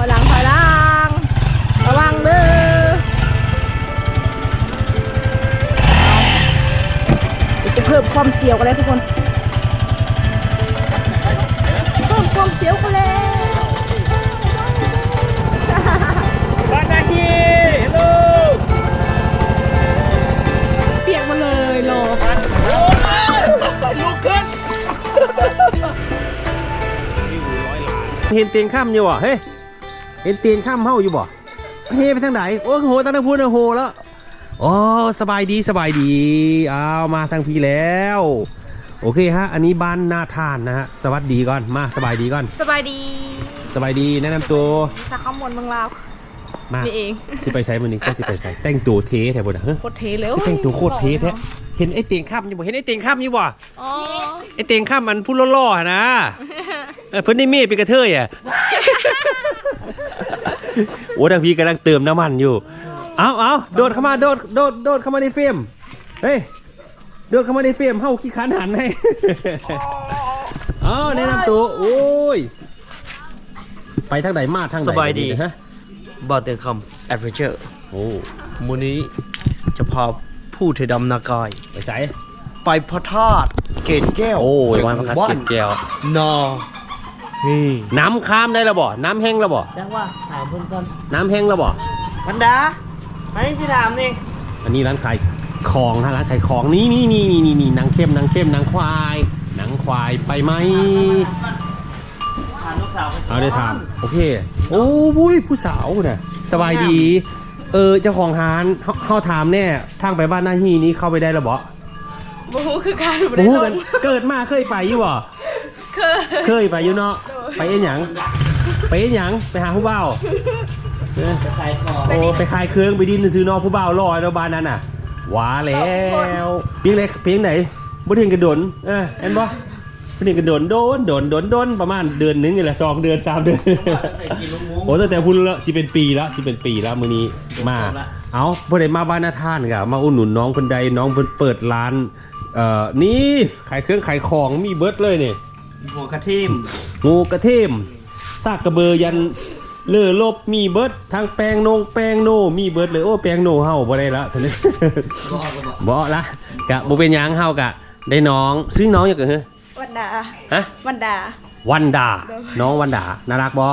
อยหลังถอยหลังระวังเด้อเดี๋ยวจะเพิ่มความเสียวกันเลยทุกคนเพิ่มความเสียวกันแล้วบ้านนาทีฮัลโหลเปียกมาเลยโลลุกขึ้นเห็นเตียงข้ามอยู่บ่เฮ้ย เห็นเตียงข้ามเฮาอยู่บ่เฮไปทางไหนโอ้โหตั้งแต่พูดนะโหแล้วโอ้สบายดีสบายดีเอามาทางพี่แล้ว โอเคฮะ อันนี้บ้านนาทานนะฮะสวัสดีก่อนมาสบายดีก่อน สบายดี สบายดีแนะนำตัวสาขมวนเมืองลาวมานี่เองสิไปใช้มันนี้เจ้าสิไปใช้แต่งตัวเทแถวบนนะเฮ้ยโคตรเทเลยแต่งตัวโคตรเทแท้เห็นไอ้เตียงข้ามอยู่บ่เห็นไอ้เตียงข้ามอยู่บ่อ๋อไอ้เตียงข้ามมันพูดล่อๆอะนะเออเพิ่นได้เมฆเป็นกระเทยอะ โอ้ทางพี่กำลังเติมน้ำมันอยู่ เอาเอาโดดเข้ามาโดดโดดโดดเข้ามาในเฟรมเฮ้ยโดดเข้ามาในเฟรมเฮาขี้ขันหันให้เอาแนะนำตัวโอ้ยไปทางไหนมาทางไหนสบายดีฮะบอเตียงคำแอดเวนเจอร์โอ้มูนี้จะพาผู้เทดำนากาย ไปใส่ไปพระธาตุเกตแก้ว โอ้ยวันพักเก็บแก้วนอ นี่น้ำข้ามได้แล้วบ่ น้ำแห้งแล้วบ่ จังว่าถามเพื่อนก่อนน้ำแห้งแล้วบ่พันดาอันนี้สิถามนี่อันนี้ร้านขายของฮะร้านขายของนี่นี่นี่นี่นี่นี่หนังเข้มหนังเข้มหนังควายหนังควายไปไหมถามลูกสาวไปเอาได้ถามโอเค โอ้บุ้ยผู้สาวน่ะสบายดี เออเจ้าของร้านเฮาเฮาถามแน่ทางไปบ้านหน้าฮีนี้เข้าไปได้หรอบ่บูฮูคือการบโอ้ริโหโภกันเกิดมาเคยไปอยู่บ่เคย เคยไปอยู่เนาะ ไปเอ็นหยังไปเอ็นหยังไปหาผู้บ่าวเออจะใส่คอโอ้ไปขายเครื่องไปดินซื้อนอกผู้บ่าวรอไอ้บ้านนั้นน่ะหว้าแล้วเพียงไหนเพียงไหนบ่ถึงกระโดนเออเห็นบ่บ่ถึงกระโดนโดนโดนโดนโดนประมาณเดือนหนึงนี่แหละสองเดือนสามเดือนกินลูกหมูโอ้ตั้งแต่พุ่นละสิเป็นปีละสิเป็นปีละมื้อนี้มา เอาบ่ได้มาบ้านนาท่านกะมาอุดหนุนน้องคนใดน้องเพิ่นเปิดร้านเอ่อนี่ขายเครื่องขายของมีเบิดเลยนี่ หัวกระทิมงูกระเทมซากกระเบือยันเลือลบมีเบิดทั้งแปลงนงแปลงโนมีเบิดเลยโอ้แปลงโนเฮาบ่ได้ละทีนี้บ่ละกะบ่เป็นหยังเฮากะ ได้น้องซื้อน้องอย่างเกิดเฮ้ยวันดา ฮะ วันดา วันดา น้องวันดา น่ารักบ่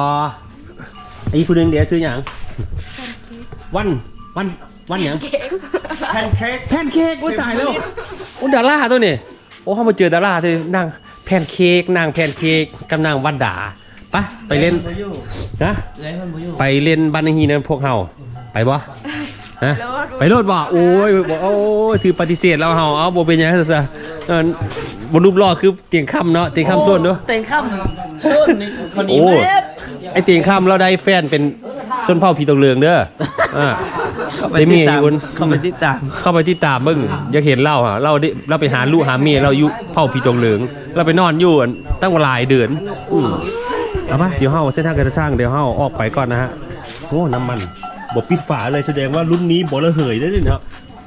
อีกผู้หนึงเดี๋ยวซื้อหยังวัน วัน วันหยังแพนเค้กแพนเค้กโอ้ยตายแล้วโอ้ดาราตัวนี้ โอ้เขามาเจอดาราที่นาง แพนเค้กนางแพนเค้กกับนางวันดาไปไปเล่นบุยูนะเลยมันบุยูไปเล่นบ้านฮีนั้นพวกเฮาไปบ่ฮะไปโลดบ่โอ้ยบ่โอ้ยถือปฏิเสธแล้วเฮาเอาบ่เป็นหยังซะเออบนรูปรอคือเตียงค่ำเนาะเตียงค่ำส่วนเนาะเตียงคำส่วนนี่คนนี้โอ้เม็ดไอเตียงค่ำเราได้แฟนเป็นชนเผ่าผีตกเหลืองเด้ออ่า เข้าไปได้ติเมีดยอตามยู่คนเข้าไปติดตามเข้าไปที่ตามเบิ่งอยากเห็นเราอะเราได้เราไปหาลูกหาเมียเราอยู่เผ่าผีตกเหลืองเราไปนอนอยู่อันตั้งหลายเดือนอืมเอาปะเดี๋ยวเฮาเส้นทางการช่างเดี๋ยวเฮาออกไปก่อนนะฮะโอ้น้ำมันบ่ปิดฝาเลยแสดงว่ารุ่นนี้บ่ระเหยได้เลยเนาะ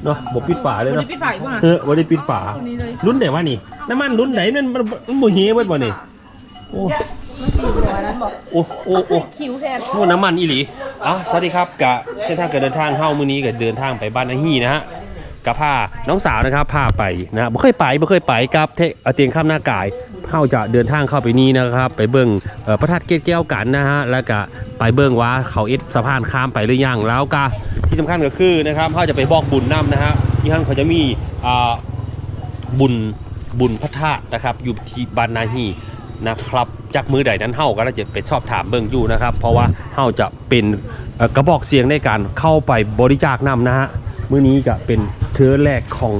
เนาะบ่ปิดฝาเลยวันเนาะนี้พี่ฝ่ายป่ะเออบ่ได้ปิดฝาคนนี้เลยรุ่นไหนวะนี่ น้ำมันรุ่นไหนมันมันมันบ่เฮเบิดบ่นี่โอ้ สี่ร้อยนั้นบอกโอ้โอ้โอ้คิวแทนโอ้น้ำมันอีหลีอ๋อสวัสดีครับกะเส้นทางการเดินทางเฮ้ามื้อนี้ก็เดินทางไปบ้านนาฮีนะฮะกับพาน้องสาวนะครับพาไปนะบ่เคยไปบ่เคยไปกับเทเอ่อเตียงข้ามหน้ากายเฮาจะเดินทางเข้าไปนี่นะครับ ไปเบิ่งเอ่อพระธาตุเกศแก้วกันนะฮะแล้วก็ไปเบิ่งว่าเขาเอ็ดสะพานข้ามไปหรือยังแล้วก็ที่สำคัญก็คือนะครับเฮาจะไปบอกบุญนํนะฮะที่ท่านเขาจะมีอ่าบุญบุญพระธาตุนะครับอยู่ที่บ้านนาฮี นะครับจากมือใดนั้นเฮาก็จะไปสอบถามเบิ่งอยู่นะครับ เพราะว่าเฮาจะเป็นเอ่อกระบอกเสียงในการเข้าไปบริจาคนำนะฮะมื้อนี้ก็เป็นเทือแรกของ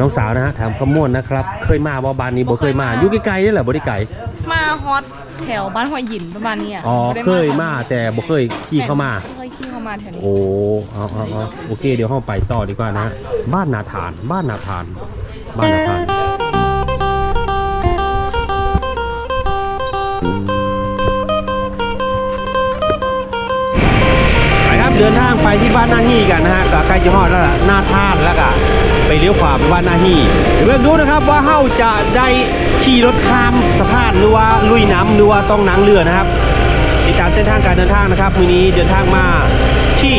น้องสาวนะฮะถามขมวนนะครับ เคยมาบ่บ้านนี้บ่เคยมาอยู่ไกลๆนี่แหละบ่ได้ไกลมาฮอตแถวบ้านหัวหินประมาณนี้อะอ๋อบ่ได้เคยมาแต่บ่เคยขี่เข้ามาเคยขี่เข้ามาแถวนี้โอ้เอาเอาเอาโอเคเดี๋ยวเฮาไปต่อดีกว่านะฮะบ้านนาทานบ้านนาทานบ้านนาทาน เดินทางไปที่บ้านนาฮีกันนะฮะก็ใกล้จะฮอดแล้วล่ะหน้าท่านแล้วก็ไปเลี้ยวขวาไปบ้านนาฮีเดี๋ยวเริ่มดูนะครับว่าเฮาจะได้ขี่รถข้ามสะพานหรือว่าลุยน้ำหรือว่าต้องนั่งเรือนะครับติดตามเส้นทางการเดินทางนะครับมือนี้เดินทางมาที่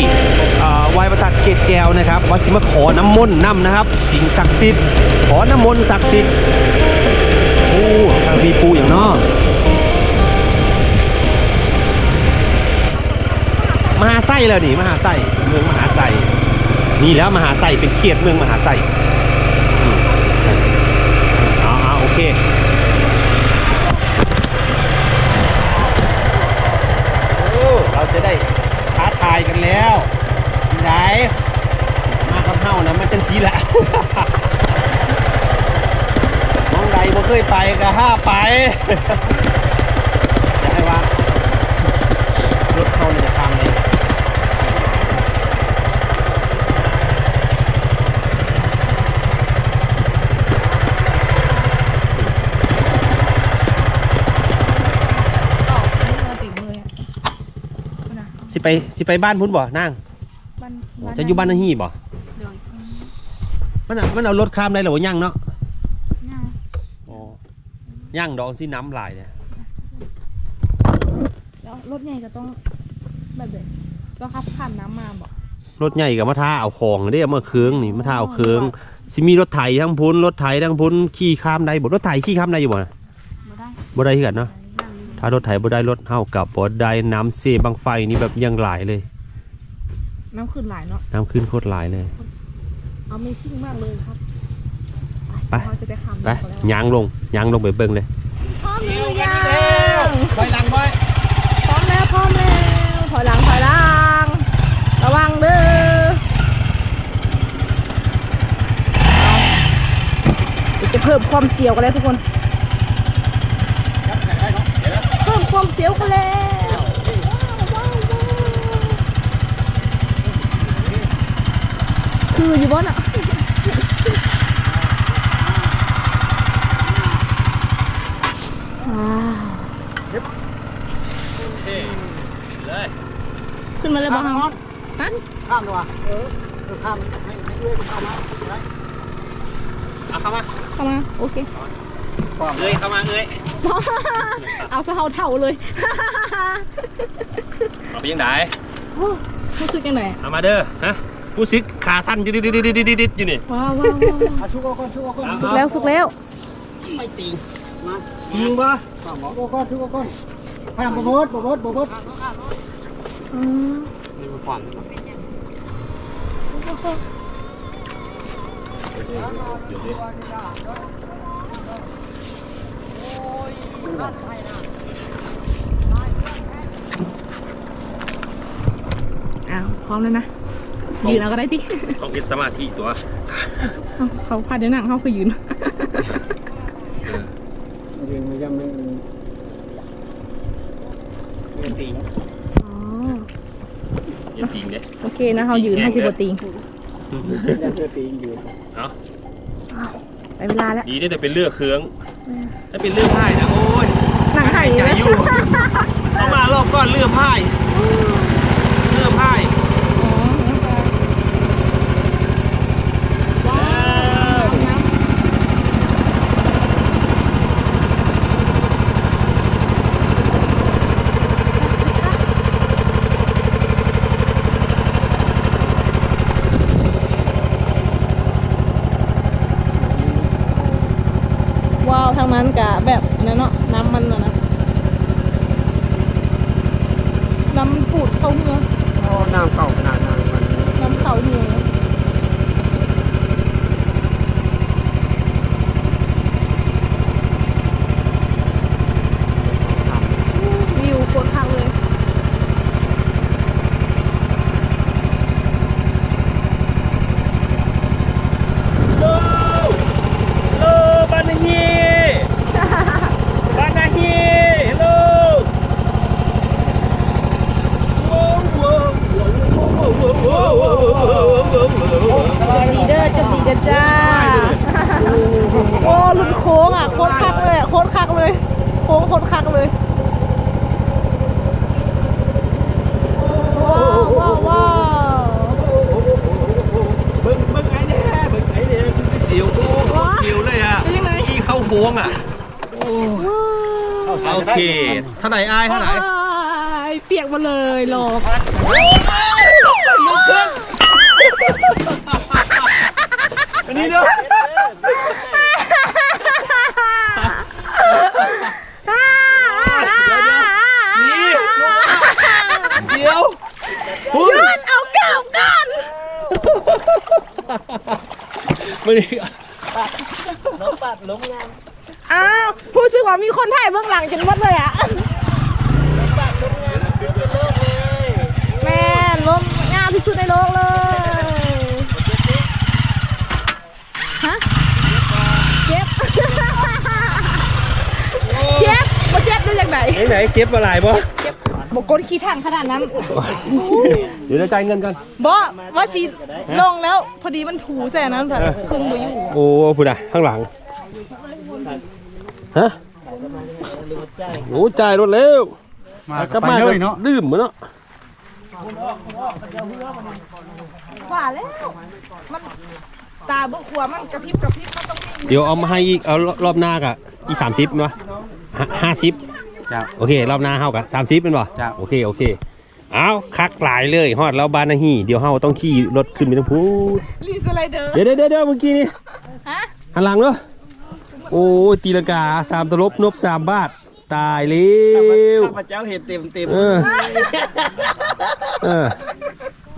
วายประทัดเกตแก้วนะครับวัดสิมาขอน้ำมนต์น้ำนะครับ สิ่งศักดิ์สิทธิ์ขอน้ำมนต์ศักดิ์สิทธิ์โอ้ทางพีปูอย่างเนอ มหาไส้แล้วนี่มหาไส้เมืองมหาไส้นี่แล้วมหาไส้เป็นเขตเมืองมหาไส้อืมเอาเอาโอเคโอ้เราจะได้ท้าทายกันแล้วไหนมาคำเฮ้านะมันเป็นทีแหละมองใดบ่เคยไปก็ห้าไป จะให้ว่ารถเขาเนี่ยจะทำเลย ต่อมือติดมืออะนะ สิ ไปสิไปบ้านพุ่นบ่นั่งบ้านจะอยู่บ้านนาฮีบ่เดี๋ยวมันเอามันเอารถข้ามได้หรือว่ายังเนาะย่างอ๋อย่างดองสิน้ำลายเนี่ยแล้วรถใหญ่ก็ต้องแบบเด็ต้องขับผ่านน้ำมาบอกรถใหญ่กับมาท่าเอาของเด้เอามาเคืองนี่มาท่าเอาเคืองสิมีรถไถทั้งพุ้นรถไถทั้งพุ้นขี่ข้ามได้บ่รถไถขี่ข้ามได้อยู่บ่น่ะมาได้บ่ได้คือกันเนาะย่างถ้ารถไถบ่ได้รถเฮากับบ่ได้น้ำเซบังไฟนี่แบบยังหลายเลย น้ำขึ้นหลายเนาะ น้ำขึ้นโคตรหลายเลย เอาไม่ซิ่งมากเลยครับไป เราจะได้คำไปยางลงยางลงไปเบิ่งเลย พร้อมหรือยังถอยหลังบ่อยพร้อมแล้วพร้อมแล้วถอยหลังถอยหลังระวังเด้อเดี๋ยวจะเพิ่มความเสียวกันแล้วทุกคน เพิ่ม ความเสียวกันแล้วคืออยู่บนอะว้าวเลยขึ้นมาเลยบ้างฮะข้ามดีกว่าเออข้ามให้ให้เอื้อยข้ามมาเอาเข้ามาเข้ามา โอเคเอ้ยเข้ามาเอ้ย เอาสะเทาเท่าเลยเอาไปยังไงโอ้รู้สึกยังไงเอามาเด้อฮะผู้ซิกขาสั้นดิดดิดดิดดิดดิดอยู่นี่ว้าวว้าวว้าวเอาชุกเอาก่อนชุกเอาก่อนสุกแล้วสุกแล้วไม่ติงมายิงบ่ข้ามหมอชุกเอาก่อนชุกเอาก่อนข้ามบ่เบิดบ่เบิดบ่เบิดอืมนี่มันผ่อน อ้าวพร้อมแล้วนะ ยืนเอาก็ได้จิต้องคิดสมาธิตัวเอาเขาพาเดี๋ยวนั่งเขาคือยืนยืนมันยังมันมันติงอ๋ออย่าทิ้งเด้โอเคนะเขายืนเขาสิบติงยังมันติงอยู่เอาไปเวลาแล้วดีได้แต่เป็นเลือกเครื่อง ถ้าเป็นเลือกไพ่นะโอ้ยนั่งไห่ใจเลยอยู่เอามารอบก้อนเลือกไพ่ โอ้โอเคเท่าไหร่อายเท่าไหร่อ้ายเปียกมาเลยหรอกอันนี้เนาะนี่เสียวพุ่งเอาเก่ากันไม่ได้อ้าวผู้สึกว่า มีคนถ่ายเบื้องหลังจนหมดเลยอะแม่ลมงามที่สุดในโลกเลยฮะเจ็บเจ็บบ่เจ็บได้จากไหนไหนไหนเก็บมาหลายบ่เจ็บบกดขี้ทางขนาดนั้น เดี๋ยวจะจ่ายเงินกันบอว่าสิลงแล้ว พอดีมันถูใส่อันนั้นแบบคุมไปอยู่ โอ้พูดอะข้างหลัง ฮะ โอ้จ่ายรถเร็วมาลับไปมาเลยเนาะดื่มมาเนาะว่าแล้วมันตาบุกขัวมันกระพริบกระพริบมันต้องเดี๋ยวเอามาให้อีกเอารอบหน้ากะอีสามสิบมั้ยห้าสิบจ้าโอเครอบหน้าเฮากะสามสิบเป็นบ่จ้ะโอเคโอเคเอาคักหลายเลยฮอดแล้วบานนาฮีเดี๋ยวเฮาต้องขี่รถขึ้นไปทางพูดรีสไลเดอร์เดี๋ยวเดี๋ยวเดี๋ยวเมื่อกี้นี่ฮะหันหลังเนาะ โอ้ยตีลังกาสามตลบนบสามบาท ตายเร็วข้าพเจ้าเห็นเต็มเต็มเออเออ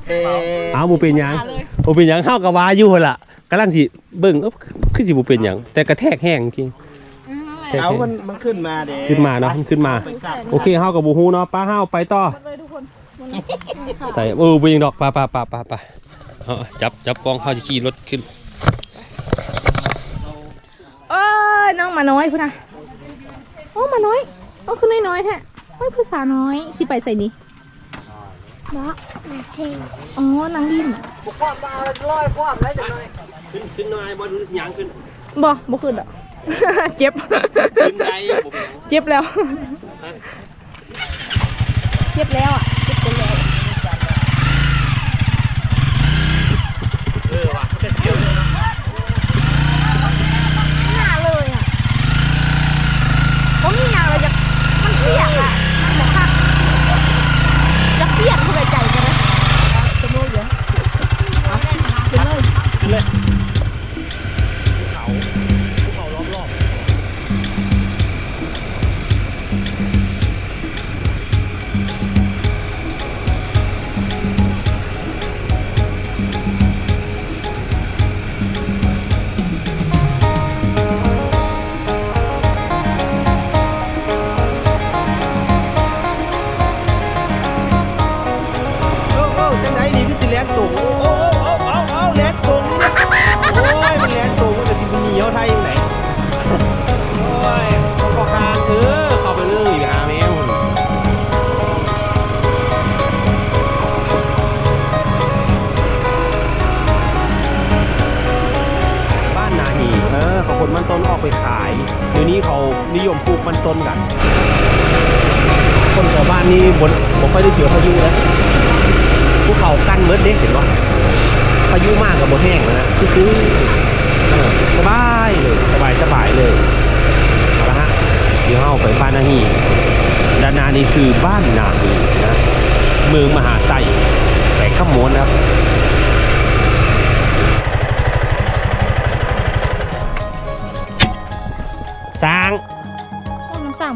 เอ๊ะเอาหมูเป็นหยังหมูเป็นหยังเข้ากับวาอยู่หั่นล่ะกำลังสิเบิ่งเอ๊บคือสิบ่เป็นหยังแต่กระแทกแห้งจริงอืมนั่นแหละแค่เอามันมันขึ้นมาเด้ขึ้นมาเนาะมันขึ้นมาไปกลับโอเคเฮากับบูฮูเนาะป้าเฮาไปต่อเลยทุกคนใส่เออบ่ยิงดอกไป้าป้าป้าป้าป้าเอาจับจับกล้องเฮาจะขี่รถขึ้นเอ้ยน้องห มาน้อยพุ่นนะโอ้หมาน้อยโอ้คือน้อยน้อยๆแท้โอ้ยภาษาน้อย สิไปใส่นี่บ้าอ๋อนางดินความตาร้อยความไรจังเลยขึ้นขึ้นหน่อยบ่รู้สิหยังขึ้นบ่บ่ขึ้นอะเจ็บขึ้นได้บ่เป็นหยังเจ็บแล้ว เจ็บแล้วอะ ไปขายเดี๋ยวนี้เขานิยมปลูกมันต้นกัน คนแถวบ้านนี่บนผมค่อยได้เจอพายุนะภูเขากั้นเมิดเด็กเห็นปะพายุมากกับบนแห้งแล้วนะซื้อๆเออสบายเลยสบายสบายเลยเอาละฮะเดี๋ยวเราไปบ้านนาฮีด้านหน้านี้คือบ้านนาฮีนะเมืองมหาไซแขวงขมวนนะครับ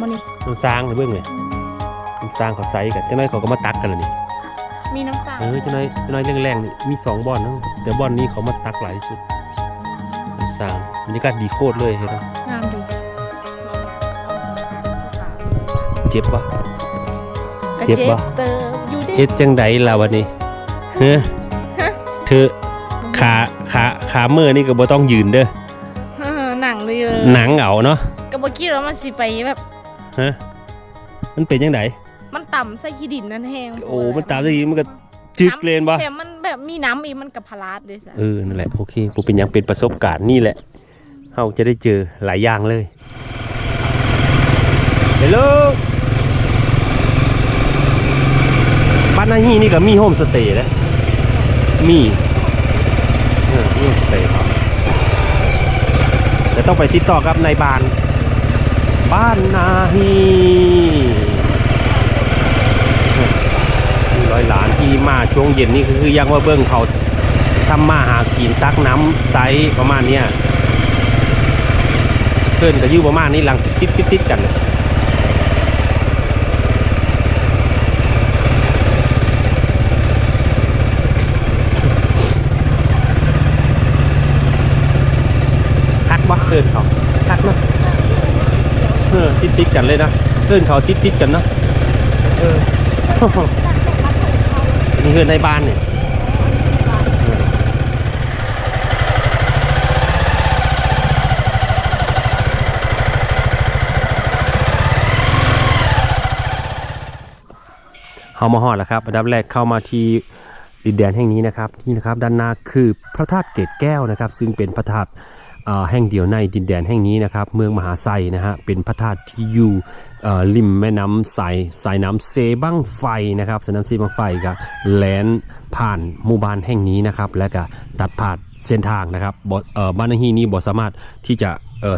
มานี่น้ำสร้างในเบื้องเลยน้ำสร้างเขาไซกันเจ้าน้อยเขาก็มาตักกันแล้วนี่มีน้ำสั่งเออเจ้าน้อยเจ้าน้อยแรงๆนี่มีสองบอลนะแต่บอลนี้เขามาตักหลายที่สุดน้ำสร้างบรรยากาศดีโคตรเลยเห็นไหมงามดีเจ็บปะกระเจ็บปะเติมอยู่ดิเฮ็ดจังใดล่ะวันนี้เฮ้เธอขาขาขาเมื่อนี่ก็บ่ต้องยืนเด้อเออหนังเลยเออหนังเอาเนาะก็บอกกี้แล้วมันสิไปแบบ ฮะมันเป็นยังไงมันต่ำใส่ขี้ดินนั่นแห้งโอ้ มันตามสิมันก็จึกเลนปะแต่มันแบบมีน้ำอีกมันกับพลาดเลยจ้ะเออนั่นแหละโอเคผมเป็นหยังเป็นประสบการณ์นี่แหละเราจะได้เจอหลายอย่างเลยเฮลโหลบ้านนาฮีนี่ก็มีโฮมสเตย์นะมีเออมีโฮมสเตย์ครับแต่ต้องไปติดต่อกับนายบาน บ้านนาฮีเออที่มาช่วงเย็นนี่คือยังว่าเบิ้งเขาทำมาหากินตักน้ำใสประมาณเนี้ยเพื่อนก็อยู่ประมาณนี้หลังติดติดติดๆกันทักว่าเพื่อนเขาทักเนาะ เออติดติดๆกันเลยนะเพื่อนเขาติดติดๆกันเนาะเออนี่คือในบ้านเนี่ยเขามาฮอดแล้วครับอันดับแรกเข้ามาที่ดินแดนแห่งนี้นะครับนี่นะครับด้านหน้าคือพระธาตุเกตแก้วนะครับ ซึ่งเป็นพระธาตุเอ่อ แห่งเดียวในดินแดนแห่งนี้นะครับ เมืองมหาไซนะฮะเป็นพระธาตุที่อยู่ริมแม่น้ำไซสายน้ำเซบังไฟนะครับสายน้ำเซบังไฟก็แลนผ่านหมู่บ้านแห่งนี้นะครับ และก็ตัดผ่านเส้นทางนะครับบ,บ้านนาฮีนี้บ่สามารถที่จะ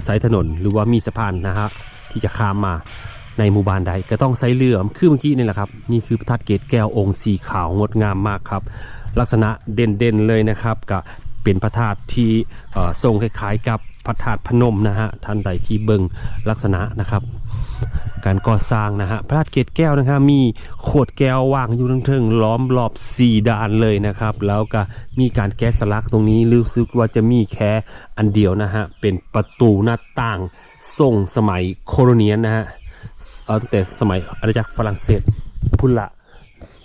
ใช้ถนนหรือว่ามีสะพานนะฮะที่จะข้ามมาในหมู่บ้านใดก็ต้องใช้เรือคือเมื่อกี้นี่แหละครับ นี่คือพระธาตุเกศแก้วองค์สีขาวงดงามมากครับ ลักษณะเด่นๆเลยนะครับก็ เป็นพระธาตุที่ทรงคล้ายๆกับพระธาตุพนมนะฮะท่านใดที่เบิงลักษณะนะครับ การก่อสร้างนะฮะพระธาตุเกศแก้วนะครับมีโขดแก้ววางอยู่ทั้งเทิงล้อมรอบ4ด้านเลยนะครับ แล้วก็มีการแกะสลักตรงนี้รู้สึกว่าจะมีแค่อันเดียวนะฮะเป็นประตูหน้าต่างทรงสมัยโคโลเนียนนะฮะตั้งแต่สมัยอาณาจักรฝรั่งเศสพุ่นละ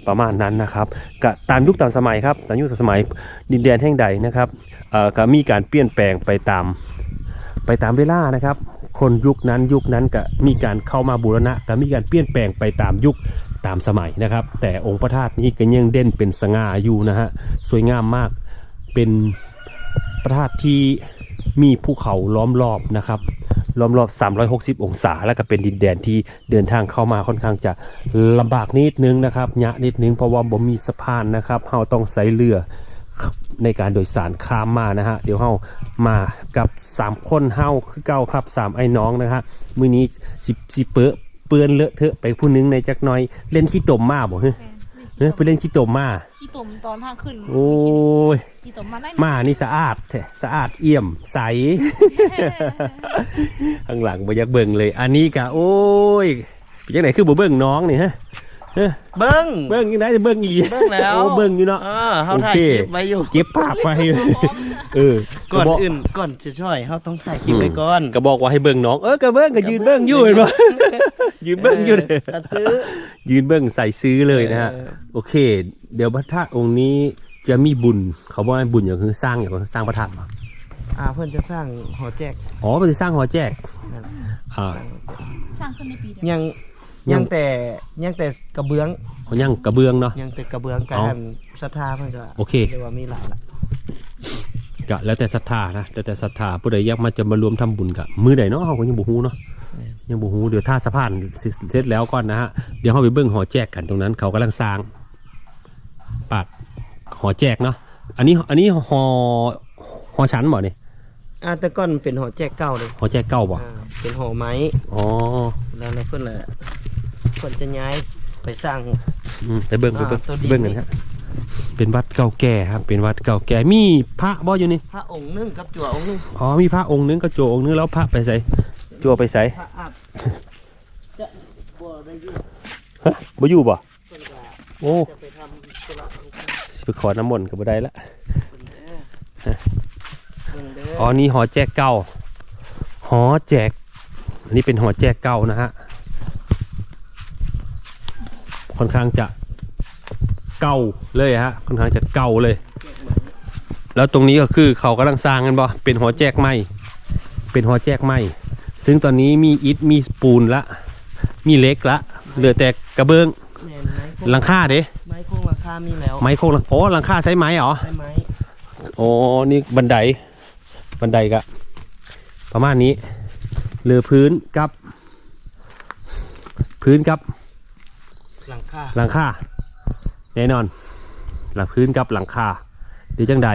ประมาณนั้นนะครับก็ตามยุคตามสมัยครับตามยุคตามสมัยดินแดนแห่งใดนะครับเอ่อก็มีการเปลี่ยนแปลงไปตามไปตามเวลานะครับ คนยุคนั้นยุคนั้นก็มีการเข้ามาบูรณะก็มีการเปลี่ยนแปลงไปตามยุคตามสมัยนะครับ แต่องค์พระธาตุนี้ก็ยังเด่นเป็นสง่าอยู่นะฮะสวยงามมากเป็นพระธาตุที่มีภูเขาล้อมรอบนะครับ ล้อมรอบ 360 องศา แล้วก็เป็นดินแดนที่เดินทางเข้ามาค่อนข้างจะลำบากนิดนึงนะครับยะนิดนึงเพราะว่าบ่มีสะพานนะครับเฮาต้องใช้เรือในการโดยสารข้ามมานะฮะเดี๋ยวเฮามากับ 3 คนเฮาคือเก่าครับ 3 ไอ้น้องนะฮะมื้อนี้สิสิเปอเปื้อนเลอะเทอะไปผู้หนึงในจักหน่อยเล่นขี้ตมมาบ่เฮ้ย เฮ้ยไปเล่นขี้ตมมา ขี้ตุ่มตอนทางขึ้นโอ้ยขี้ตุ่มมาได้มานี่สะอาดแท้สะอาดเอี่ยมใส ข้างหลังบ่อยากเบิ่งเลย อันนี้กะโอ้ยเป็นจังไหนคือบ่เบิ่งน้องนี่ฮะ เอ้อเบิ้งเบิ่งยังไงจะเบิ่งอีหลีเบิ่งแล้วโอ้เบิ่งอยู่เนาะ เออเขาถ่ายโอเคคลิปไว้อยู่ เก็บปากไว้เออก่อนบอื่นก่อนจะช่วยเขาต้องถ่ายคลิปไว้ก่อนก็บอกว่าให้เบิ่งน้อง เออก็เบิ่งก็ยืนเบิ่งอยู่เห็นบ่ยืนเบิ่งอยู่เลย สัตว์ซื้อ ยืนเบิ่งใส่ซื้อเลยนะฮะเออโอเค เดี๋ยวพระธาตุองค์นี้จะมีบุญ เขาบอกว่าบุญอย่างคือสร้างอย่างสร้างพระธาตุเหรออ่าเพื่อนจะสร้างหอแจก อ๋อมันจะสร้างหอแจกนั่นอ่า สร้างขึ้นในปีเดียวยัง ยัยังงแต่ยังแต่กระเบื้องเขายังกระเบื้องเนาะ ยังแต่กระเบื้องกาอ๋อรศรัทธาเพื่อนจะโอเค เรียกว่ามีหลายละก็แล้วแต่ศรัทธานะแล้วแต่ศรัทธาผู้ใดอยากมาจะมารวมทำบุญกับมือใดเนาะเขาก็ยังบ่ฮู้เนาะยังบ่ฮู้เดี๋ยวท่าสะพานเสร็จเสร็จแล้วก่อนนะฮะเดี๋ยวเขาไปเบิ่งหอแจกกันตรงนั้น เขากำลังสร้างปากหอแจกเนาะอันนี้อันนี้หอหอชั้นบ่นี่อ่าแต่ก่อนเป็นหอแจกเก่าเลยหอแจกเก้าบ่อ่าเป็นหอไม้อ๋อแล้วแล้วเพื่อนเลย เพื่อนจะย้ายไปสร้าง อืมไปเบิ่งไปเบิ่งอ่าตัวดี ไปเบิ่งกันครับเป็นวัดเก่าแก่ครับ เป็นวัดเก่าแก่มีพระบ่อยู่นี่พระองค์หนึงกับจั่วองค์หนึงอ๋อมีพระองค์นึงก็โจองค์นึงแล้วพระไปใส่จัวไปใส่พระอาบจะบ่ได้อยู่ฮะบ่อยู่บ่เพิ่นก็โอ้จะไปทำธุระของเพิ่นสิไปขอน้ำมนต์ก็บ่ได้ละเบิ่งเด้อ๋อนี่หอแจกเก่าหอแจกอันนี้เป็นหอแจกเก่านะฮะ ค่อนข้างจะเก่าเลยฮะค่อนข้างจะเก่าเลย แล้วตรงนี้ก็คือเขากำลังสร้างกันบ่เป็นหอแจกไม้เป็นหอแจกไม้ซึ่งตอนนี้มีอิฐมีปูนละ มีเหล็กละ เหลือแต่กระเบื้องแม่นไม้โคงหลังคาเด้ไม้โคงหลังคามีแล้วไม้โครงหลังโอ้หลังคาใช้ไม้เหรอ ใช่ไหมโอ้นี่บันได บันไดกะ ประมาณนี้ เหลือพื้นกับ พื้นกับ หลังคาหลังคาแน่นอน หลังพื้นกับหลังคาเดี๋ยวจังใด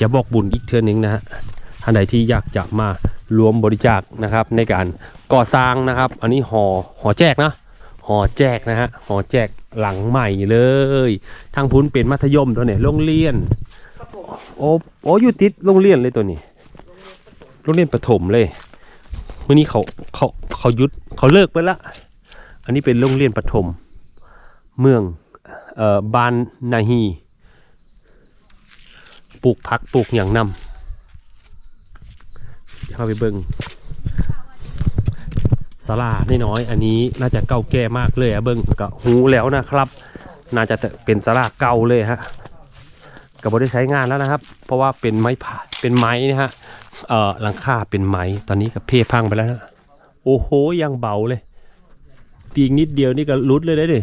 จะบอกบุญอีกเทื่อนึงนะฮะท่านใดที่อยากจะมารวมบริจาคนะครับ ในการก่อสร้างนะครับ อันนี้หอหอแจกนะหอแจกนะฮะหอแจกหลังใหม่เลยทางพุ้นเป็นมัธยมตัวเนี่ยโรงเรียนโอ้โอ้อยู่ติดโรงเรียนเลยตัวนี้โรงเรียนประถมเลยวันนี้เขาเขาเขายุดเขาเลิกไปละ อันนี้เป็นโรงเรียนประถม เมืองเอ่อบานนาฮีปลูกพักปลูกอย่างนำเดี๋ยวเข้าไปเบิงศาลาน้อยอันนี้น่าจะเก่าแก่มากเลยอะเบิงก็หูแล้วนะครับ น่าจะเป็นศาลาเก่าเลยฮะก็บ่ได้ใช้งานแล้วนะครับ เพราะว่าเป็นไม้ผ่าเป็นไม้นะฮะเอ่อหลังคาเป็นไม้ตอนนี้ก็เพพังไปแล้วนะโอ้โหยังเบาเลยตีงนิดเดียวนี่ก็รุดเลยได้ดิ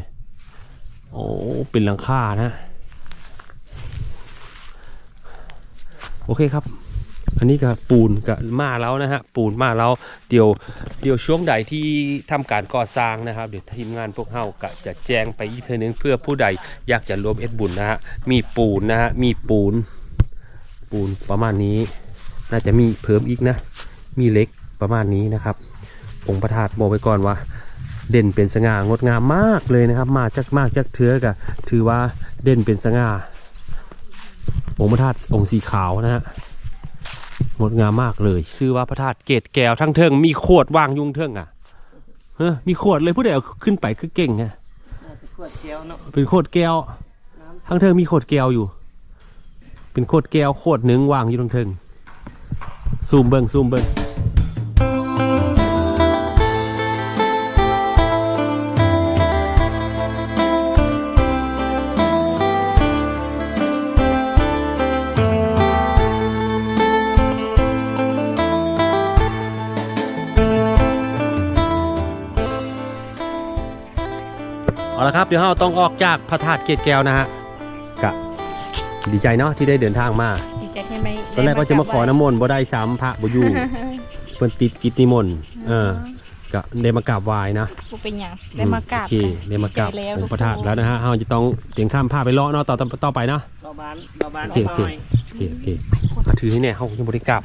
โอ้เป็นหลังคานะ โอเคครับ อันนี้ก็ปูนกับมาแล้วนะฮะ ปูนมาแล้ว เดี๋ยวเดี๋ยวช่วงใดที่ทำการก่อสร้างนะครับ เดี๋ยวทีมงานพวกเฮาก็จะแจ้งไปอีกเทนึงเพื่อผู้ใดอยากจะรวมเอ็ดบุญนะฮะ มีปูนนะฮะ มีปูน ปูนประมาณนี้ น่าจะมีเพิ่มอีกนะ มีเล็กประมาณนี้นะครับ องค์พระธาตุบอกไว้ก่อนว่า เด่นเป็นสง่างดงามมากเลยนะครับ มาจากมากจากเถือกะถือว่าเด่นเป็นสง่าองค์พระธาตุองค์สีขาวนะฮะงดงามมากเลย ชื่อว่าพระธาตุเกตแก้วทั้งเทิงมีขวดวางอยุงเทิงอะเฮ้อมีขวดเลยผู้ใดเอาขึ้นไปคือเก่งไงขวดแก้วเนาะเป็นขวดแก้วทั้งเทิงมีขวดแก้วอยู่ เป็นขวดแก้วขวดหนึ่งวางอยู่ทั้งเทิงซูมเบิงซูมเบิง เอาละครับเดี๋ยวเราต้องออกจากพระธาตุเกศแก้วนะฮะกะดีใจเนาะที่ได้เดินทางมาดีใจให้ไหมตอนแรกก็จะมาขอน้ำมนต์บ่ได้ซ้ำพระบ่อยู่เพิ่นติดกิจนิมนต์เออก็ได้มากราบไหว้นะบ่เป็นหยังได้มากราบโอเคได้มากราบดีใจแล้วองค์พระธาตุแล้วนะฮะเราจะต้องเตรียมข้ามผ้าไปเลาะเนาะต่อต่อต่อไปเนาะเบาบานเบาบานโอเคโอเคโอเคโอเคมาถือให้แน่เฮายังบ่ได้กราบ